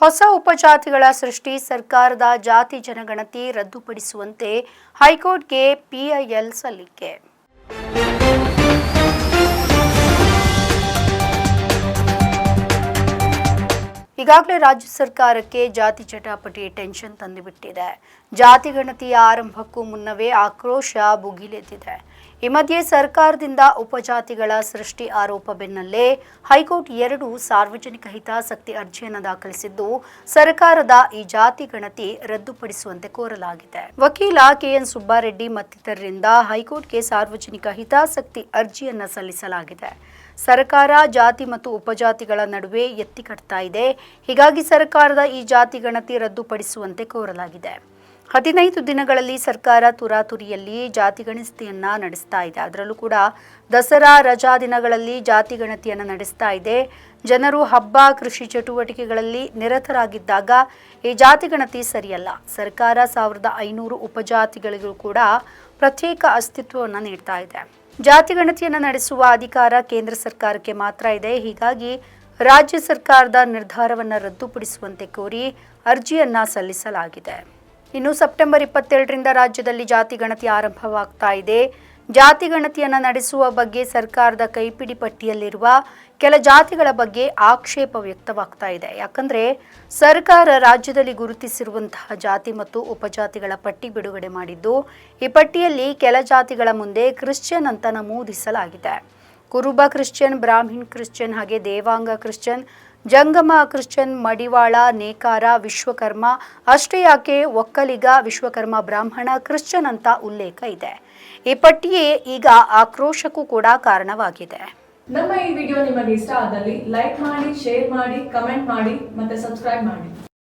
ಹೊಸ ಉಪಜಾತಿಗಳ ಸೃಷ್ಟಿ ಸರ್ಕಾರದ ಜಾತಿ ಜನಗಣತಿ ರದ್ದುಪಡಿಸುವಂತೆ ಹೈಕೋರ್ಟ್ಗೆ ಪಿಐಎಲ್ ಸಲ್ಲಿಕೆ. ಈಗಾಗಲೇ ರಾಜ್ಯ ಸರ್ಕಾರಕ್ಕೆ ಜಾತಿ ಚಟಾಪಟಿ ಟೆನ್ಷನ್ ತಂದುಬಿಟ್ಟಿದೆ. ಜಾತಿ ಗಣತಿಯ ಆರಂಭಕ್ಕೂ ಮುನ್ನವೇ ಆಕ್ರೋಶ ಭುಗಿಲೆದ್ದಿದೆ. ಈ ಮಧ್ಯೆ ಸರ್ಕಾರದಿಂದ ಉಪಜಾತಿಗಳ ಸೃಷ್ಟಿ ಆರೋಪ ಬೆನ್ನಲ್ಲೇ ಹೈಕೋರ್ಟ್ ಎರಡು ಸಾರ್ವಜನಿಕ ಹಿತಾಸಕ್ತಿ ಅರ್ಜಿಯನ್ನು ದಾಖಲಿಸಿದ್ದು, ಸರ್ಕಾರದ ಈ ಜಾತಿ ಗಣತಿ ರದ್ದುಪಡಿಸುವಂತೆ ಕೋರಲಾಗಿದೆ. ವಕೀಲ ಕೆಎನ್ ಸುಬ್ಬಾರೆಡ್ಡಿ ಮತ್ತಿತರರಿಂದ ಹೈಕೋರ್ಟ್ಗೆ ಸಾರ್ವಜನಿಕ ಹಿತಾಸಕ್ತಿ ಅರ್ಜಿಯನ್ನು ಸಲ್ಲಿಸಲಾಗಿದೆ. ಸರ್ಕಾರ ಜಾತಿ ಮತ್ತು ಉಪಜಾತಿಗಳ ನಡುವೆ ಎತ್ತಿ ಕಟ್ತಾ ಇದೆ. ಹೀಗಾಗಿ ಸರ್ಕಾರದ ಈ ಜಾತಿ ಗಣತಿ ರದ್ದುಪಡಿಸುವಂತೆ ಕೋರಲಾಗಿದೆ. ಹದಿನೈದು ದಿನಗಳಲ್ಲಿ ಸರ್ಕಾರ ತುರಾತುರಿಯಲ್ಲಿ ಜಾತಿ ಗಣತಿಯನ್ನ ನಡೆಸ್ತಾ ಇದೆ. ಅದರಲ್ಲೂ ಕೂಡ ದಸರಾ, ರಜಾ ದಿನಗಳಲ್ಲಿ ಜಾತಿ ಗಣತಿಯನ್ನು ನಡೆಸ್ತಾ ಇದೆ. ಜನರು ಹಬ್ಬ, ಕೃಷಿ ಚಟುವಟಿಕೆಗಳಲ್ಲಿ ನಿರತರಾಗಿದ್ದಾಗ ಈ ಜಾತಿ ಗಣತಿ ಸರಿಯಲ್ಲ. ಸರ್ಕಾರ ಸಾವಿರದ ಐನೂರು ಉಪಜಾತಿಗಳಿಗೂ ಕೂಡ ಪ್ರತ್ಯೇಕ ಅಸ್ತಿತ್ವವನ್ನು ನೀಡ್ತಾ ಇದೆ. ಜಾತಿ ಗಣತಿಯನ್ನು ನಡೆಸುವ ಅಧಿಕಾರ ಕೇಂದ್ರ ಸರ್ಕಾರಕ್ಕೆ ಮಾತ್ರ ಇದೆ. ಹೀಗಾಗಿ ರಾಜ್ಯ ಸರ್ಕಾರದ ನಿರ್ಧಾರವನ್ನು ರದ್ದುಪಡಿಸುವಂತೆ ಕೋರಿ ಅರ್ಜಿಯನ್ನ ಸಲ್ಲಿಸಲಾಗಿದೆ. ಇನ್ನು ಸೆಪ್ಟೆಂಬರ್ ಇಪ್ಪತ್ತೆರಡರಿಂದ ರಾಜ್ಯದಲ್ಲಿ ಜಾತಿ ಗಣತಿ ಆರಂಭವಾಗ್ತಾ ಇದೆ. ಜಾತಿ ಗಣತಿಯನ್ನು ನಡೆಸುವ ಬಗ್ಗೆ ಸರ್ಕಾರದ ಕೈಪಿಡಿ ಪಟ್ಟಿಯಲ್ಲಿರುವ ಕೆಲ ಜಾತಿಗಳ ಬಗ್ಗೆ ಆಕ್ಷೇಪ ವ್ಯಕ್ತವಾಗ್ತಾ ಇದೆ. ಯಾಕಂದರೆ ಸರ್ಕಾರ ರಾಜ್ಯದಲ್ಲಿ ಗುರುತಿಸಿರುವಂತಹ ಜಾತಿ ಮತ್ತು ಉಪಜಾತಿಗಳ ಪಟ್ಟಿ ಬಿಡುಗಡೆ ಮಾಡಿದ್ದು, ಈ ಪಟ್ಟಿಯಲ್ಲಿ ಕೆಲ ಜಾತಿಗಳ ಮುಂದೆ ಕ್ರಿಶ್ಚಿಯನ್ ಅಂತ ನಮೂದಿಸಲಾಗಿದೆ. ಕುರುಬ ಕ್ರಿಶ್ಚಿಯನ್, ಬ್ರಾಹ್ಮಿಣ್ ಕ್ರಿಶ್ಚಿಯನ್, ಹಾಗೆ ದೇವಾಂಗ ಕ್ರಿಶ್ಚಿಯನ್, ಜಂಗಮ ಕ್ರಿಶ್ಚಿಯನ್, ಮಡಿವಾಳ, ನೇಕಾರ, ವಿಶ್ವಕರ್ಮ, ಅಷ್ಟೇ ಯಾಕೆ ಒಕ್ಕಲಿಗ, ವಿಶ್ವಕರ್ಮ, ಬ್ರಾಹ್ಮಣ, ಕ್ರಿಶ್ಚಿಯನ್ ಅಂತ ಉಲ್ಲೇಖ ಇದೆ. ಈ ಪಟ್ಟಿಯೇ ಈಗ ಆಕ್ರೋಶಕ್ಕೂ ಕೂಡ ಕಾರಣವಾಗಿದೆ. ನಮ್ಮ ಈ ವಿಡಿಯೋ ನಿಮಗೆ ಇಷ್ಟ ಆದಲ್ಲಿ ಲೈಕ್ ಮಾಡಿ, ಶೇರ್ ಮಾಡಿ, ಕಮೆಂಟ್ ಮಾಡಿ, ಮತ್ತೆ ಸಬ್ಸ್ಕ್ರೈಬ್ ಮಾಡಿ.